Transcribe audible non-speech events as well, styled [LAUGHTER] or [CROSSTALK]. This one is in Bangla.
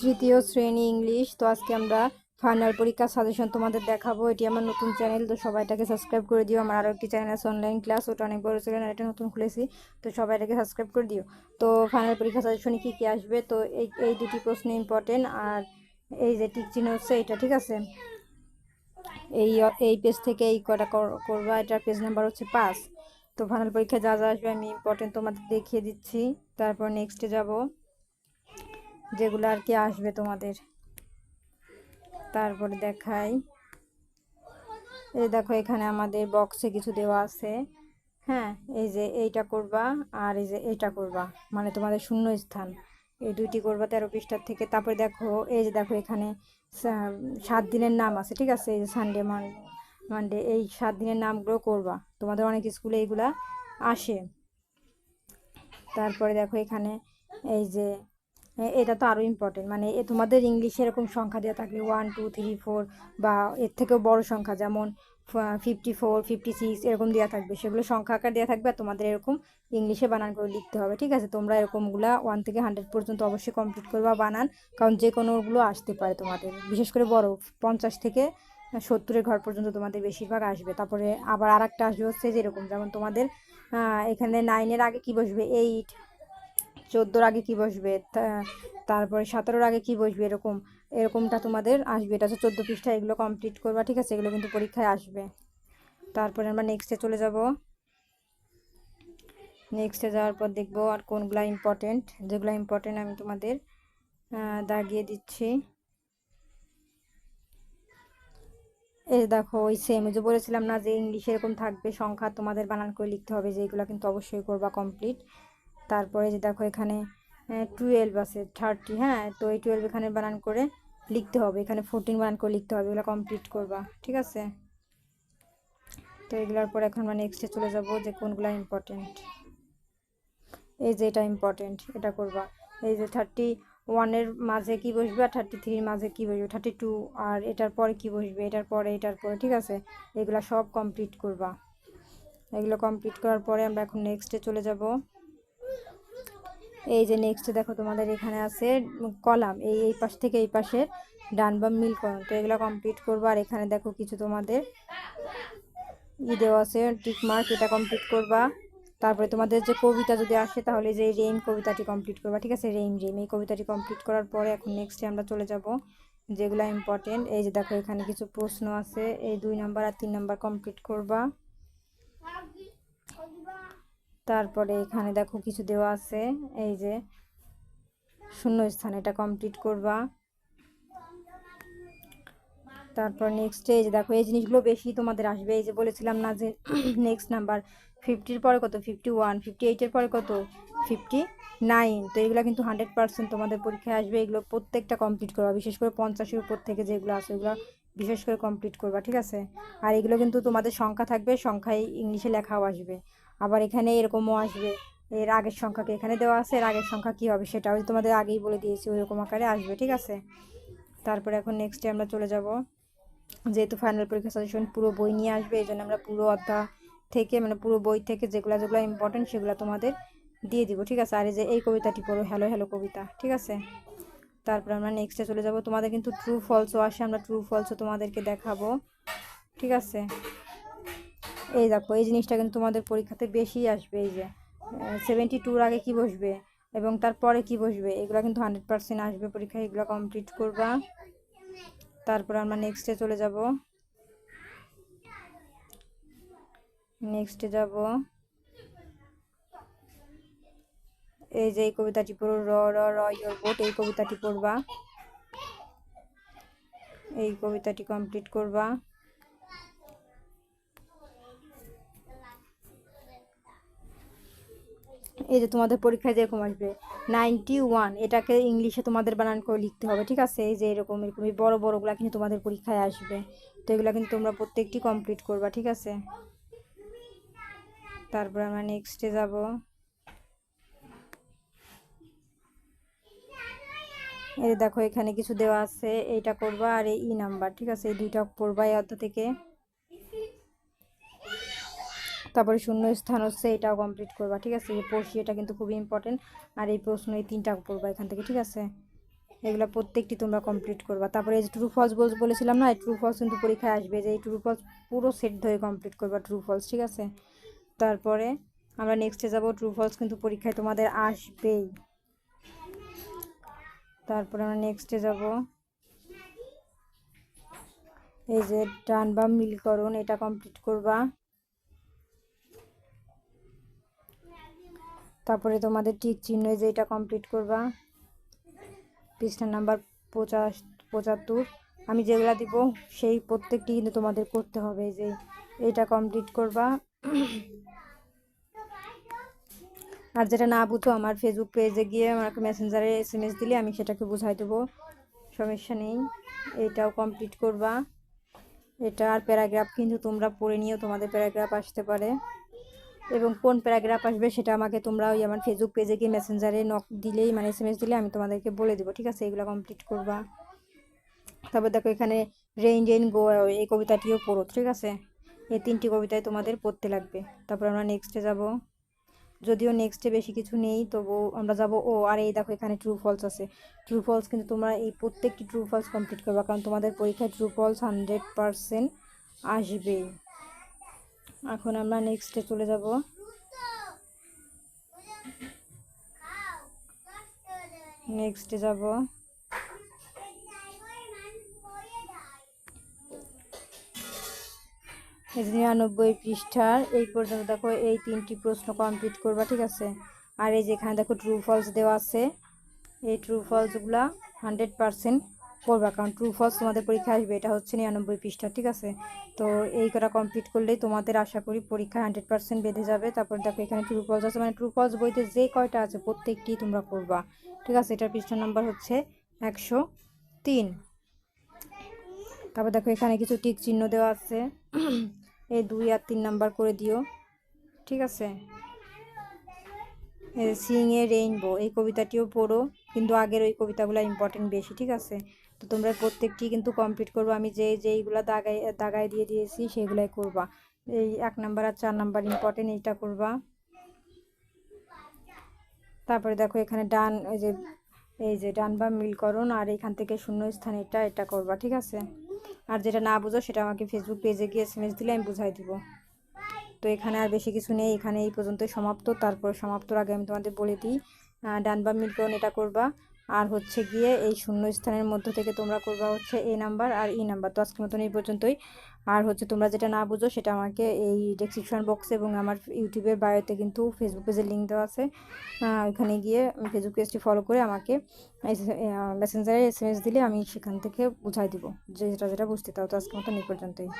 তৃতীয় শ্রেণি ইংলিশ। তো আজকে আমরা ফাইনাল পরীক্ষার সাজেশন তোমাদের দেখাবো। এটি আমার নতুন চ্যানেল, তো সবাই এটাকে সাবস্ক্রাইব করে দিও। আমার আরও একটি চ্যানেল আছে অনলাইন ক্লাস ওটা অনেক বড় চ্যানেল এটা নতুন খুলেছি। তো সবাই এটাকে সাবস্ক্রাইব করে দিও। তো ফাইনাল পরীক্ষা সাজেশনে কী কী আসবে? তো এই এই দুটি প্রশ্ন ইম্পর্টেন্ট আর এই যে টিক চিহ্ন হচ্ছে এটা, ঠিক আছে? এই এই পেজ থেকে এই কটা কর- করবা, এটার পেজ নাম্বার হচ্ছে পাঁচ। তো ফাইনাল পরীক্ষা যা যা আসবে আমি ইম্পর্টেন্ট তোমাদের দেখিয়ে দিচ্ছি। তারপর নেক্সটে যাব। যেগুলো আর কি আসবে তোমাদের। তারপরে দেখাই। এই দেখো, এখানে আমাদের বক্সে কিছু দেওয়া আছে। হ্যাঁ এই যে এইটা করবা আর এই যে এইটা করবা মানে তোমাদের শূন্য স্থান এই দুইটি করবা তেরো পৃষ্ঠার থেকে। তারপরে দেখো, এই যে দেখো, এখানে সাত দিনের নাম আছে, ঠিক আছে? এই যে সানডে মানডে এই সাত দিনের নামগুলো করবা। তোমাদের অনেক স্কুলে এইগুলা আসে। তারপরে দেখো, এখানে এই যে এটা তো আরও ইম্পর্টেন্ট মানে এ, তোমাদের ইংলিশে এরকম সংখ্যা দেওয়া থাকলে ওয়ান টু থ্রি ফোর বা এর থেকেও বড় সংখ্যা যেমন ফিফটি ফোর ফিফটি সিক্স এরকম দেওয়া থাকবে। সেগুলো সংখ্যা আকার দেওয়া থাকবে আর তোমাদের এরকম ইংলিশে বানান করে লিখতে হবে। ঠিক আছে? তোমরা এরকমগুলা ওয়ান থেকে হান্ড্রেড পর্যন্ত অবশ্যই কমপ্লিট করবা বানান। কারণ যে কোনোগুলো আসতে পারে তোমাদের। বিশেষ করে বড়, পঞ্চাশ থেকে সত্তরের ঘর পর্যন্ত তোমাদের বেশিরভাগ আসবে। তারপরে আবার আর একটা আসবে হচ্ছে যেরকম যেমন তোমাদের এখানে নাইনের আগে কি বসবে? এইট চোদ্দোর আগে কি বসবে? তারপরে সতেরোর আগে কি বসবে? এরকম, এরকমটা তোমাদের আসবে। এটা হচ্ছে চোদ্দ পৃষ্ঠা এগুলো কমপ্লিট করবা, ঠিক আছে? এগুলো কিন্তু পরীক্ষায় আসবে। তারপরে আমরা নেক্সটে চলে যাব। নেক্সটে যাওয়ার পর দেখব আর কোনগুলা ইম্পর্টেন্ট যেগুলো ইম্পর্টেন্ট আমি তোমাদের দাগিয়ে দিচ্ছি। এই দেখো, ওই সেম যে বলেছিলাম না যে ইংলিশ এরকম থাকবে, সংখ্যা তোমাদের বানান করে লিখতে হবে যে এগুলো কিন্তু অবশ্যই করবা কমপ্লিট তারপরে যে দেখো এখানে টুয়েলভ আছে থার্টি হ্যাঁ? তো এই টুয়েলভ এখানে বানান করে লিখতে হবে। এখানে ফোরটিন বানান করে লিখতে হবে। এগুলো কমপ্লিট করবা, ঠিক আছে? তো এগুলোর পর এখন আমরা নেক্সটে চলে যাব যে কোনগুলো ইম্পর্টেন্ট এই যে এটা ইম্পর্টেন্ট এটা করবা। এই যে থার্টি ওয়ানের মাঝে কি বসবে আর থার্টি থ্রির মাঝে কি বসবে? থার্টি টু আর এটার পরে কি বসবে? এটার পরে এটার পরে, ঠিক আছে? এগুলো সব কমপ্লিট করবা। এগুলো কমপ্লিট করার পরে আমরা এখন নেক্সটে চলে যাব। এই যে নেক্সটে দেখো তোমাদের এখানে আছে কলাম, এই এই পাশ থেকে এই পাশের ডান বাম মিল করুন তো এগুলো কমপ্লিট করব। আর এখানে দেখো কিছু তোমাদের ই দেওয়া আছে টিক মার্ক এটা কমপ্লিট করবা। তারপরে তোমাদের যে কবিতা যদি আসে, তাহলে যে রেইম কবিতাটি কমপ্লিট করবা, ঠিক আছে? রেইম রেইম এই কবিতাটি কমপ্লিট করার পরে এখন নেক্সটে আমরা চলে যাব, যেগুলো ইম্পর্টেন্ট এই যে দেখো এখানে কিছু প্রশ্ন আছে, এই দুই নাম্বার আর তিন নাম্বার কমপ্লিট করবা। তারপরে এখানে দেখো কিছু দেওয়া আছে, এই যে শূন্য স্থান এটা কমপ্লিট করবা। তারপর নেক্সট এই যে দেখো, এই জিনিসগুলো বেশি তোমাদের আসবে, এই যে বলেছিলাম না যে নেক্সট নাম্বার ফিফটির পরে কত? ফিফটি ওয়ান ফিফটি এইটের পরে কত? ফিফটি নাইন তো এগুলো কিন্তু হান্ড্রেড পার্সেন্ট তোমাদের পরীক্ষায় আসবে, এগুলো প্রত্যেকটা কমপ্লিট করবা, বিশেষ করে পঞ্চাশের উপর থেকে যেগুলো আছে, ওগুলো বিশেষ করে কমপ্লিট করবা, ঠিক আছে? আর এগুলো কিন্তু তোমাদের সংখ্যা থাকবে, সংখ্যায় ইংলিশে লেখাও আসবে। আবার এখানে এরকমও আসবে। এর আগের সংখ্যাকে এখানে দেওয়া আছে, এর আগের সংখ্যা কী হবে সেটাও তোমাদের আগেই বলে দিয়েছি, ওইরকম আকারে আসবে, ঠিক আছে? তারপরে এখন নেক্সটে আমরা চলে যাব। যেহেতু ফাইনাল পরীক্ষা সাজেশন পুরো বই নিয়ে আসবে, এই জন্য আমরা পুরো অধ্যা থেকে মানে পুরো বই থেকে যেগুলো যেগুলো ইম্পর্টেন্ট সেগুলো তোমাদের দিয়ে দিব, ঠিক আছে? আর এই যে এই কবিতাটি পড়ো হ্যালো হ্যালো কবিতা, ঠিক আছে? তারপর আমরা নেক্সটে চলে যাব। তোমাদের কিন্তু ট্রু ফলসও আসে, আমরা ট্রু ফলসও তোমাদেরকে দেখাবো, ঠিক আছে? এই দেখো, এই জিনিসটা কিন্তু তোমাদের পরীক্ষাতে বেশি আসবে, এই যে সেভেন্টি টুর আগে কি বসবে এবং তারপরে কি বসবে, এগুলো কিন্তু হান্ড্রেড পার্সেন্ট আসবে পরীক্ষায় এগুলো কমপ্লিট করবা। তারপর আমরা নেক্সটে চলে যাব। নেক্সটে যাব। এই যে এই কবিতাটি পড়ো, র র র বোট এই কবিতাটি পড়বা। এই কবিতাটি কমপ্লিট করবা। এই যে তোমাদের পরীক্ষায় যেরকম আসবে নাইনটি ওয়ান এটাকে ইংলিশে তোমাদের বানান করে লিখতে হবে, ঠিক আছে? এই যে এরকম এরকম, এই বড়ো বড়োগুলা কিন্তু তোমাদের পরীক্ষায় আসবে। তো এগুলো কিন্তু তোমরা প্রত্যেকটি কমপ্লিট করবা, ঠিক আছে? তারপর আমরা নেক্সটে যাব। এই দেখো, এখানে কিছু দেওয়া আছে, এইটা করবা আর এই নাম্বার ঠিক আছে? এই দুইটা পড়বা এই অধ্যায় থেকে। তারপরে শূন্য স্থান হচ্ছে, এটাও কমপ্লিট করবা, ঠিক আছে? এই এটা কিন্তু খুবই ইম্পর্টেন্ট আর এই প্রশ্ন এই তিনটা পড়বা এখান থেকে, ঠিক আছে? এগুলো প্রত্যেকটি তোমরা কমপ্লিট করবা। তারপরে এই যে ট্রু ফলস বলস বলেছিলাম না, এই ট্রু ফলস কিন্তু পরীক্ষায় আসবে যে এই ট্রু ফলস পুরো সেট ধরে কমপ্লিট করবা ট্রু ফলস ঠিক আছে? তারপরে আমরা নেক্সটে যাব ট্রু ফলস কিন্তু পরীক্ষায় তোমাদের আসবেই। তারপরে আমরা নেক্সটে যাব। এই যে ডান বাম মিলকরণ এটা কমপ্লিট করবা। তারপরে তোমাদের টিক চিহ্ন যে এটা কমপ্লিট করবা। পৃষ্ঠা নাম্বার পঁচাশ, পঁচাত্তর। আমি যেগুলা দিব সেই প্রত্যেকটি কিন্তু তোমাদের করতে হবে যে এটা কমপ্লিট করবা। আর যেটা না বুঝো, আমার ফেসবুক পেজে গিয়ে আমাকে মেসেঞ্জারে এস এম এস দিলে আমি সেটাকে বুঝাই দেবো। সমস্যা নেই, এটাও কমপ্লিট করবা। এটা আর প্যারাগ্রাফ কিন্তু তোমরা পড়ে নিয়েও তোমাদের প্যারাগ্রাফ আসতে পারে। এবং কোন প্যারাগ্রাফ আসবে সেটা আমাকে তোমরা ওই আমার ফেসবুক পেজে গিয়ে মেসেঞ্জারে নক দিলেই মানে এস দিলে আমি তোমাদেরকে বলে দেবো, ঠিক আছে? এগুলো কমপ্লিট করবা। তারপর দেখো এখানে রেইন রেইন গো এই কবিতাটিও পড়ো, ঠিক আছে? এই তিনটি কবিতায় তোমাদের পড়তে লাগবে। তারপর আমরা নেক্সটে যাব। যদিও নেক্সটে বেশি কিছু নেই, তবু আমরা যাব, ও, আর এই দেখো এখানে ট্রু ফলস আছে। ট্রু ফলস কিন্তু তোমরা এই প্রত্যেকটি ট্রু ফলস কমপ্লিট করবা, কারণ তোমাদের পরীক্ষায় ট্রু ফলস হান্ড্রেড পারসেন্ট আসবেই। এখন আমরা নেক্সটে চলে যাব। নেক্সটে যাব। নিরানব্বই পৃষ্ঠার, এই পর্যন্ত দেখো এই তিনটি প্রশ্ন কমপ্লিট করবা, ঠিক আছে? আর এই যেখানে দেখো ট্রু ফলস দেওয়া আছে। এই ট্রু ফলসগুলা হান্ড্রেড পারসেন্ট করবা, কারণ ট্রু ফলস তোমাদের পরীক্ষা আসবে, এটা হচ্ছে নিরানব্বই পৃষ্ঠা, ঠিক আছে? তো এই কটা কমপ্লিট করলেই তোমাদের আশা করি পরীক্ষা হান্ড্রেড পারসেন্ট বেঁধে যাবে। তারপর দেখো এখানে ট্রু ফলস আছে মানে ট্রু ফলস বইতে যে কয়টা আছে প্রত্যেকটি তোমরা করবা, ঠিক আছে? এটার পৃষ্ঠা নাম্বার হচ্ছে একশো তিন। তারপর দেখো এখানে কিছু টিক চিহ্ন দেওয়া আছে। [CLEARS THROAT] এই দুই আর তিন নাম্বার করে দিও, ঠিক আছে? সিং এ রেইনবো এই কবিতাটিও পড়ো, কিন্তু আগের ওই কবিতাগুলো ইম্পর্টেন্ট বেশি, ঠিক আছে? তো তোমরা প্রত্যেকটি কিন্তু কমপ্লিট করব। আমি যে যেইগুলো দাগাই দাগাই দিয়ে দিয়েছি সেগুলাই করবা। এই এক নাম্বার আর চার নাম্বার ইম্পর্টেন্ট এইটা করবা। তারপরে দেখো এখানে ডান এই যে এই যে ডান বা মিলকরণ আর এখান থেকে শূন্য স্থান এটা এটা করবা, ঠিক আছে? আর যেটা না বুঝো সেটা আমাকে ফেসবুক পেজে গিয়ে এস এম এস দিলে আমি বুঝাই দিব। তো এখানে আর বেশি কিছু নেই, এখানে এই পর্যন্তই সমাপ্ত। তারপর সমাপ্তর আগে আমি তোমাদের বলে দিই ডান বা মিলকরণ এটা করবা। আর হচ্ছে গিয়ে এই শূন্য স্থানের মধ্য থেকে তোমরা করবা হচ্ছে এ নাম্বার আর ই নাম্বার তো আজকের মতন এই পর্যন্তই। আর হচ্ছে তোমরা যেটা না বুঝো সেটা আমাকে এই ডেসক্রিপশন বক্সে এবং আমার ইউটিউবের বায়োতে কিন্তু ফেসবুক পেজের লিঙ্ক দেওয়া আছে। ওখানে গিয়ে ফেসবুক পেজটি ফলো করে আমাকে মেসেঞ্জারে এস দিলে আমি সেখান থেকে বুঝাই দিব যে যেটা যেটা বুঝতে তাও তো আজকের মতন এই পর্যন্তই।